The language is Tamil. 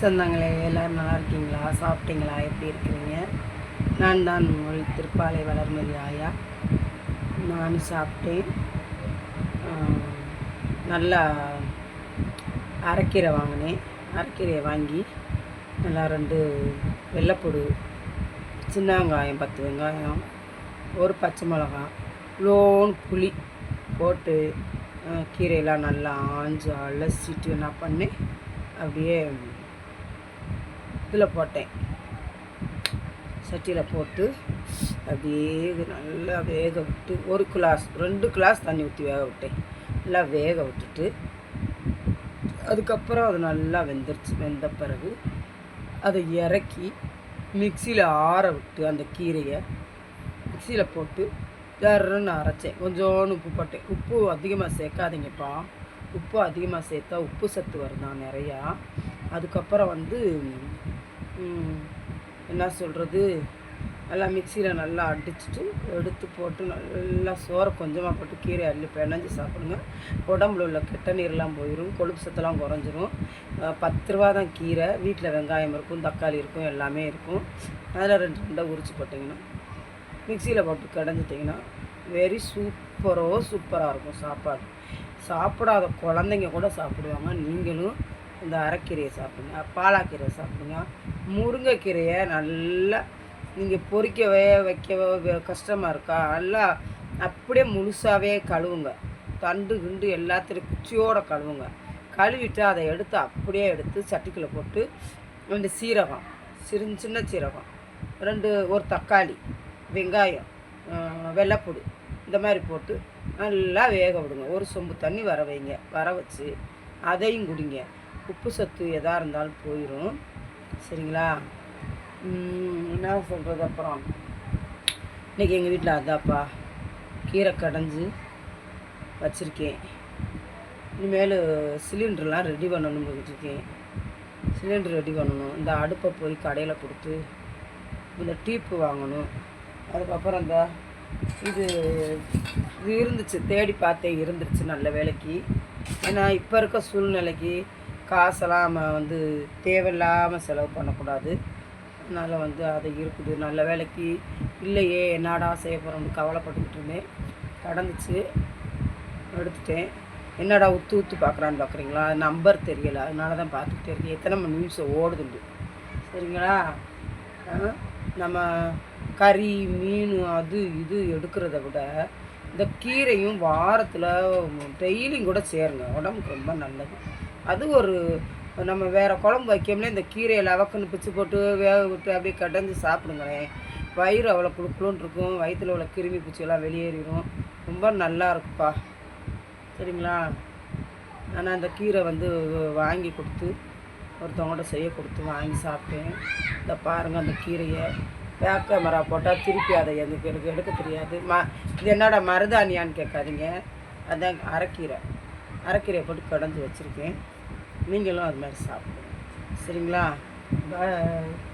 சொந்தங்களே எல்லோரும் நல்லா இருக்கீங்களா? சாப்பிட்டீங்களா? எப்படி இருக்கிறீங்க? நான் தான் உங்கள் திருப்பாலை வளர்மதி ஆயா. நானும் சாப்பிட்டேன். நல்லா அரைக்கீரை வாங்கினேன். அரைக்கீரையை வாங்கி நல்லா ரெண்டு வெள்ளைப்பூடு சின்ன வெங்காயம் பத்து வெங்காயம் ஒரு பச்சை மிளகாய் லோன் புளி போட்டு கீரையெல்லாம் நல்லா ஆஞ்சு அலசிட்டு என்ன பண்ணேன். அப்படியே இதில் போட்டேன். சட்டியில் போட்டு அப்படியே நல்லா வேக விட்டு ஒரு கிளாஸ் ரெண்டு கிளாஸ் தண்ணி ஊற்றி வேக விட்டேன். நல்லா வேக விட்டுட்டு அதுக்கப்புறம் அது நல்லா வெந்துருச்சு வெந்த பிறகு அதை இறக்கி மிக்சியில் ஆற விட்டு அந்த கீரையை மிக்சியில் போட்டு ஜர்ன்னு அரைச்சேன். கொஞ்சோண்டு உப்பு போட்டேன். உப்பு அதிகமாக சேர்க்காதீங்கப்பா. உப்பு அதிகமாக சேர்த்தா உப்பு சத்து வருதான் நிறையா. அதுக்கப்புறம் வந்து என்ன சொல்கிறது நல்லா மிக்சியில் நல்லா அடிச்சுட்டு எடுத்து போட்டு நல்லா சோறை கொஞ்சமாக போட்டு கீரை அள்ளி பிணைஞ்சு சாப்பிடுங்க. உடம்புல உள்ள கெட்ட நீர்லாம் போயிடும் கொழுப்பு சத்தெல்லாம் குறைஞ்சிரும். பத்து ரூபா தான் கீரை வீட்டில் வெங்காயம் இருக்கும் தக்காளி இருக்கும் எல்லாமே இருக்கும். அதில் ரெண்டு ரெண்டாக உரிச்சு போட்டிங்கன்னா மிக்சியில் போட்டு கடைஞ்சிட்டிங்கன்னா வெரி சூப்பரோ சூப்பராக இருக்கும் சாப்பாடு. சாப்பிடாத குழந்தைங்க கூட சாப்பிடுவாங்க நீங்களும் இந்த அரைக்கீரையை சாப்பிடுங்க பாலாக்கீரையை சாப்பிடுங்க முருங்கைக்கீரையை நல்லா நீங்கள் பொறிக்கவே வைக்கவே கஷ்டமாக இருக்கா? நல்லா அப்படியே முழுசாகவே கழுவுங்க. தண்டு கிண்டு எல்லாத்தையும் குச்சியோடு கழுவுங்க. கழுவிட்டு அதை எடுத்து அப்படியே எடுத்து சட்டிக்குள்ளே போட்டு ரெண்டு சீரகம் சிறு சின்ன சீரகம் ரெண்டு ஒரு தக்காளி வெங்காயம் வெள்ளைப்பொடி இந்த மாதிரி போட்டு நல்லா வேக விடுங்க. ஒரு சொம்பு தண்ணி வர வைங்க. வர வச்சு அதையும் குடிங்க. உப்பு சத்து எதாக இருந்தாலும் போயிடும் சரிங்களா? என்ன சொல்கிறது அப்புறம்? இன்றைக்கி எங்கள் வீட்டில் அதாப்பா கீரை கடைஞ்சி வச்சுருக்கேன். இனிமேல் சிலிண்டர்லாம் ரெடி பண்ணணும்னு இருக்கேன். சிலிண்டர் ரெடி பண்ணணும். இந்த அடுப்பை போய் கடையில் கொடுத்து இந்த டீப்பு வாங்கணும். அதுக்கப்புறம் இந்த இது இது இருந்துச்சு தேடி பார்த்தேன் இருந்துருச்சு நல்ல வேலைக்கு. ஏன்னா இப்போ இருக்க சூழ்நிலைக்கு காசெல்லாம் நம்ம வந்து தேவையில்லாமல் செலவு பண்ணக்கூடாது. அதனால் வந்து அது இருக்குது. நல்ல வேலைக்கு இல்லையே என்னடா செய்ய போகிறோம்னு கவலைப்பட்டுக்கிட்டு இருந்தேன். கடந்துச்சு. எடுத்துட்டேன். என்னடா உத்து உத்து பார்க்குறான்னு பார்க்குறீங்களா? நம்பர் தெரியல. அதனால தான் பார்த்துக்கிட்டே இருக்கேன். எத்தனை மணி நியூஸை ஓடுதுண்டு சரிங்களா? நம்ம கறி மீன் அது இது எடுக்கிறத விட இந்த கீரையும் வாரத்தில் டெய்லியும் கூட சேருங்க. உடம்புக்கு ரொம்ப நல்லது. அது ஒரு நம்ம வேறு குழம்பு வைக்காமலே இந்த கீரையில் அவக்குன்னு பிச்சு போட்டு வேக விட்டு அப்படியே கடைஞ்சி சாப்பிடுங்களேன். வயிறு அவ்வளோ குழுக்குழுன்னு இருக்கும். வயிற்றுல உள்ள கிருமி பூச்சியெல்லாம் வெளியேறிடும் ரொம்ப நல்லா இருக்குப்பா. சரிங்களா? ஆனால் அந்த கீரை வந்து வாங்கி கொடுத்து ஒருத்தவங்கள்ட்ட செய்ய கொடுத்து வாங்கி சாப்பிட்டேன். இந்த பாருங்கள் அந்த கீரையை. பேக் கேமரா போட்டால் திருப்பி அதை எனக்கு எனக்கு எடுக்க தெரியாது. ம இது என்னடா மருதாணியான்னு கேட்காதீங்க. அதான் அரைக்கீரை. அரைக்கீரையை போட்டு கடைஞ்சி வச்சுருக்கேன். நீங்களும் அது மாதிரி சாப்பிடுங்க. சரிங்களா? பாய்